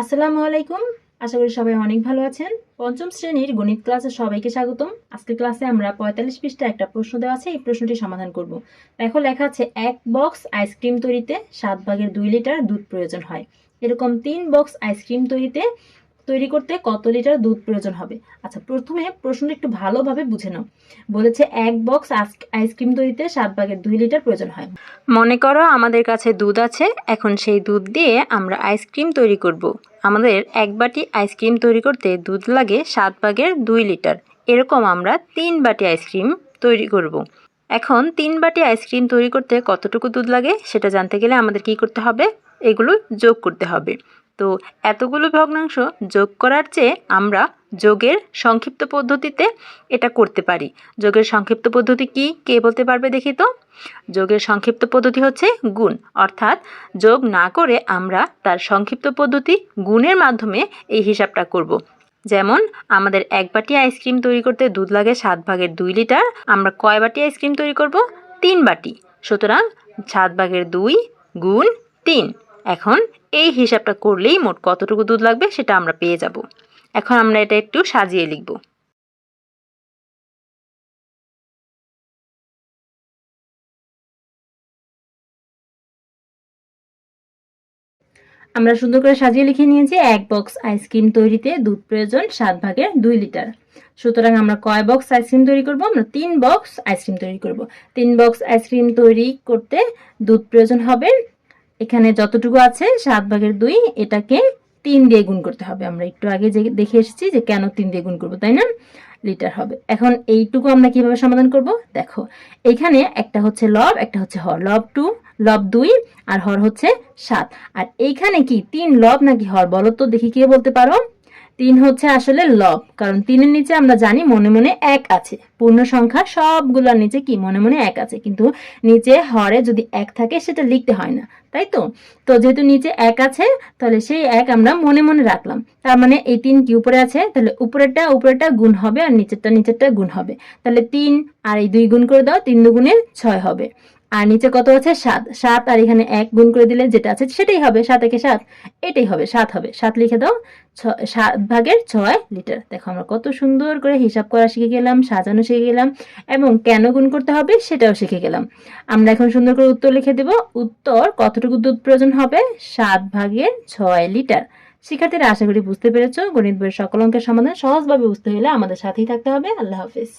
আসসালামু আলাইকুম। আশা করি সবাই অনেক ভালো আছেন। পঞ্চম শ্রেণির গণিত ক্লাসে সবাইকে স্বাগতম। আজকে ক্লাসে আমরা পঁয়তাল্লিশ পৃষ্ঠা একটা প্রশ্ন দেওয়া আছে, এই প্রশ্নটি সমাধান করব। দেখো, লেখা আছে, এক বক্স আইসক্রিম তৈরিতে সাত ভাগের দুই লিটার দুধ প্রয়োজন হয়। এরকম তিন বক্স আইসক্রিম তৈরিতে তৈরি করতে কত লিটার দুধ প্রয়োজন হবে? আচ্ছা প্রথমে প্রশ্নটা একটু ভালোভাবে বুঝে নাও। বলেছে এক বক্স আইসক্রিম তৈরিতে সাত ভাগের দুই লিটার প্রয়োজন হয়। মনে করো আমাদের কাছে দুধ আছে, এখন সেই দুধ দিয়ে আমরা আইসক্রিম তৈরি করব। আমাদের এক বাটি আইসক্রিম তৈরি করতে দুধ লাগে সাত ভাগের দুই লিটার। এরকম আমরা তিন বাটি আইসক্রিম তৈরি করব। এখন তিন বাটি আইসক্রিম তৈরি করতে কতটুকু দুধ লাগে, সেটা জানতে গেলে আমাদের কি করতে হবে? এগুলো যোগ করতে হবে। তো এতগুলো ভগ্নাংশ যোগ করার চেয়ে আমরা যোগের সংক্ষিপ্ত পদ্ধতিতে এটা করতে পারি। যোগের সংক্ষিপ্ত পদ্ধতি কি? কে বলতে পারবে দেখি তো? যোগের সংক্ষিপ্ত পদ্ধতি হচ্ছে গুণ। অর্থাৎ যোগ না করে আমরা তার সংক্ষিপ্ত পদ্ধতি গুণের মাধ্যমে এই হিসাবটা করব। যেমন আমাদের এক বাটি আইসক্রিম তৈরি করতে দুধ লাগে সাত ভাগের দুই লিটার, আমরা কয় বাটি আইসক্রিম তৈরি করব? তিন বাটি। সুতরাং সাত ভাগের দুই গুণ তিন। এখন এই হিসাবটা করলেই মোট কতটুকু দুধ লাগবে সেটা আমরা পেয়ে যাব। এখন আমরা এটা একটু সাজিয়ে লিখব। আমরা সুন্দর করে সাজিয়ে লিখে নিয়েছি, এক বক্স আইসক্রিম তৈরিতে দুধ প্রয়োজন সাত ভাগের দুই লিটার। সুতরাং আমরা কয় বক্স আইসক্রিম তৈরি করব? আমরা তিন বক্স আইসক্রিম তৈরি করব। তিন বক্স আইসক্রিম তৈরি করতে দুধ প্রয়োজন হবে এখানে যতটুকু আছে, সাত ভাগের দুই, এটাকে তিন দিয়ে গুণ করতে হবে। আমরা একটু আগে যে দেখে এসেছি যে কেন তিন দিয়ে গুণ করব, তাই না? লিটার হবে। এখন এইটুকু আমরা কীভাবে সমাধান করব? দেখো, এখানে একটা হচ্ছে লব, একটা হচ্ছে হর। লব টু, লব দুই, আর হর হচ্ছে সাত। আর এইখানে কি তিন লব নাকি হর? বলো তো, দেখি কে বলতে পারো? তিন হচ্ছে আসলে লব, কারণ তিনের নিচে আমরা জানি মনে মনে এক আছে। পূর্ণ সংখ্যা সবগুলোর নিচে কি? মনে মনে এক আছে, কিন্তু নিচে হরে যদি এক থাকে, সেটা লিখতে হয় না, তাই তো? তো যেহেতু নিচে এক আছে, তাহলে সেই এক আমরা মনে মনে রাখলাম। তার মানে এই তিন কি উপরে আছে? তাহলে উপরেরটা উপরেরটা গুণ হবে আর নিচেরটা নিচেরটা গুণ হবে। তাহলে তিন আর এই দুই গুণ করে দাও, তিন দুগুণে ছয় হবে। আর নিচে কত আছে? সাত। সাত আর এখানে এক গুণ করে দিলে যেটা আছে সেটাই হবে। সাত একে সাত, এটাই হবে। সাত হবে। সাত লিখে দাও। সাত ভাগের ছয় লিটার। দেখো আমরা কত সুন্দর করে হিসাব করা শিখে গেলাম, সাজানো শিখে গেলাম এবং কেন গুণ করতে হবে সেটাও শিখে গেলাম। আমরা এখন সুন্দর করে উত্তর লিখে দেব। উত্তর কতটুকু দুধ প্রয়োজন হবে? সাত ভাগের ছয় লিটার। শিক্ষার্থীরা, আশা করি বুঝতে পেরেছ। গণিত বইয়ের সকল অঙ্কের সমাধান সহজভাবে বুঝতে হলে আমাদের সাথেই থাকতে হবে। আল্লাহ হাফিজ।